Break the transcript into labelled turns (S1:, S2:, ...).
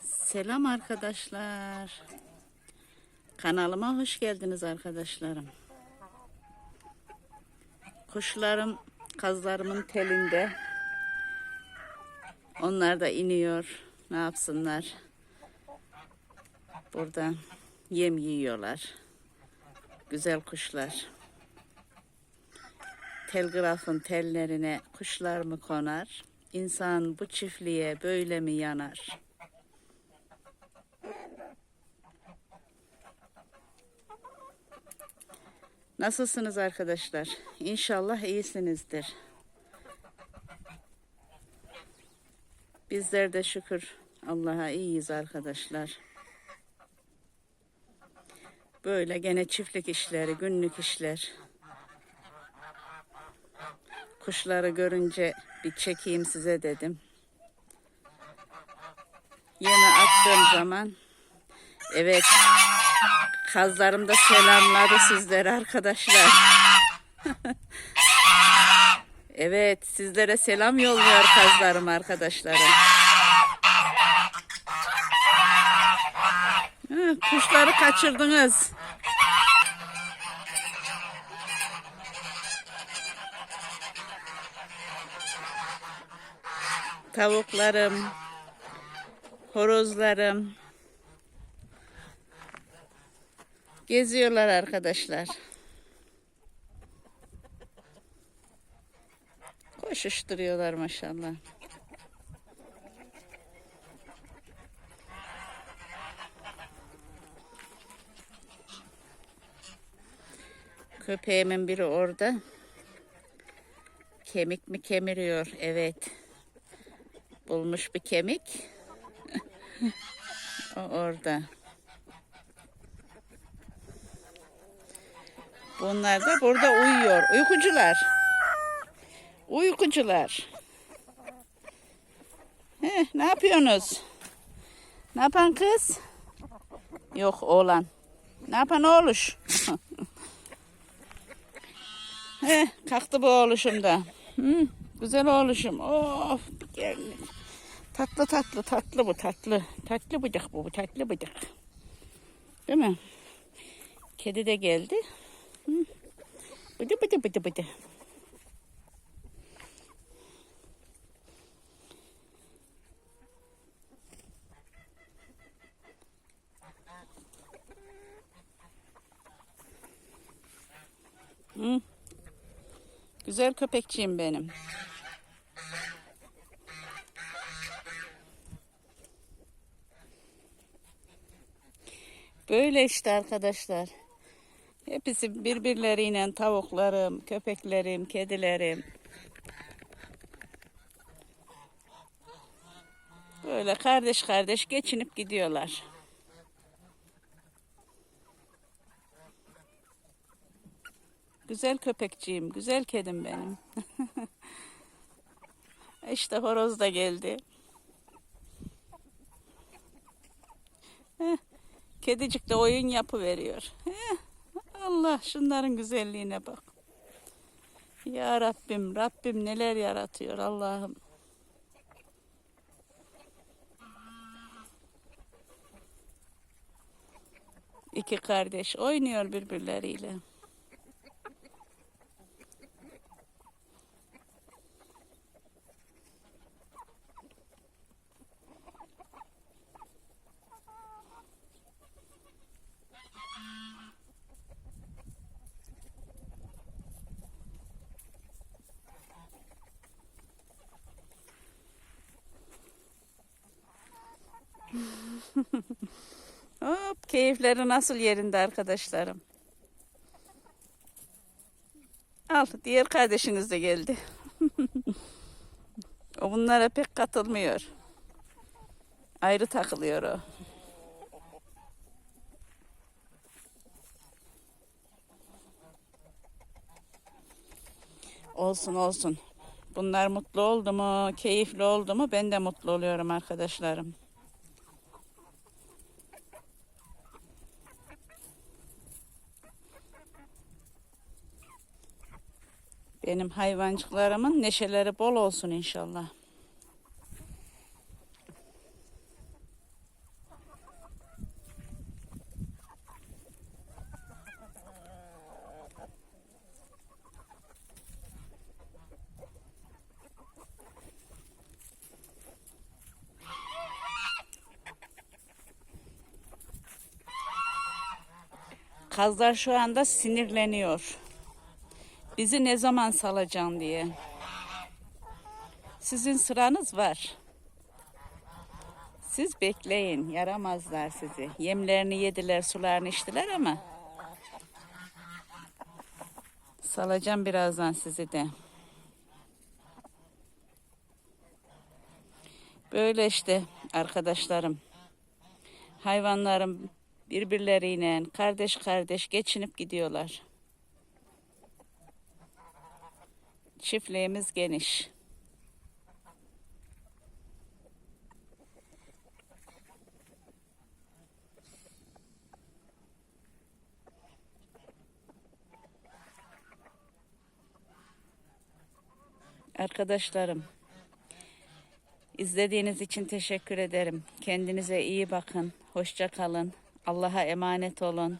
S1: Selam arkadaşlar. Kanalıma hoş geldiniz arkadaşlarım. Kuşlarım kazlarımın telinde. Onlar da iniyor. Ne yapsınlar? Burada yem yiyorlar. Güzel kuşlar. Telgrafın tellerine kuşlar mı konar? İnsan bu çiftliğe böyle mi yanar? Nasılsınız arkadaşlar? İnşallah iyisinizdir. Bizler de şükür Allah'a iyiyiz arkadaşlar. Böyle gene çiftlik işleri, günlük işler. Kuşları görünce bir çekeyim size dedim. Yeni attığım zaman evet Kazlarım da selamladı sizlere arkadaşlar. evet sizlere selam yolluyor kazlarım arkadaşlarım. Kuşları kaçırdınız. Tavuklarım, horozlarım, Geziyorlar arkadaşlar. Koşuşturuyorlar maşallah. Köpeğimin biri orada. Kemik mi kemiriyor? Evet. Bulmuş bir kemik. o orada. Bunlar da burada uyuyor. Uykucular. Uykucular. Heh, ne yapıyorsunuz? Ne yapan kız? Yok oğlan. Ne yapan oğluş? Heh, kalktı bu oğluşum da. Hı, güzel oğluşum. Of geldi. Tatlı tatlı tatlı bu tatlı. Tatlı bıdık bu, bu tatlı bıdık. Değil mi? Kedi de geldi. Bıdı bıdı bıdı bıdı. Hı. Güzel köpekçiyim benim. Böyle işte arkadaşlar. Hepsi birbirleriyle tavuklarım, köpeklerim, kedilerim. Böyle kardeş kardeş geçinip gidiyorlar. Güzel köpekçiyim, güzel kedim benim. işte horoz da geldi. Kedicik de oyun yapı veriyor. Allah şunların güzelliğine bak. Ya Rabbim, Rabbim neler yaratıyor Allah'ım. İki kardeş oynuyor birbirleriyle. Hop keyifleri nasıl yerinde arkadaşlarım. Al diğer kardeşiniz de geldi. o bunlara pek katılmıyor. Ayrı takılıyor o. Olsun olsun. Bunlar mutlu oldu mu, keyifli oldu mu ben de mutlu oluyorum arkadaşlarım. Benim hayvancıklarımın neşeleri bol olsun inşallah. Kazlar şu anda sinirleniyor. Bizi ne zaman salacaksın diye. Sizin sıranız var. Siz bekleyin, yaramazlar sizi. Yemlerini yediler, sularını içtiler ama salacağım birazdan sizi de. Böyle işte arkadaşlarım. Hayvanlarım birbirleriyle kardeş kardeş geçinip gidiyorlar. Çiftliğimiz geniş. Arkadaşlarım, izlediğiniz için teşekkür ederim. Kendinize iyi bakın. Hoşça kalın. Allah'a emanet olun.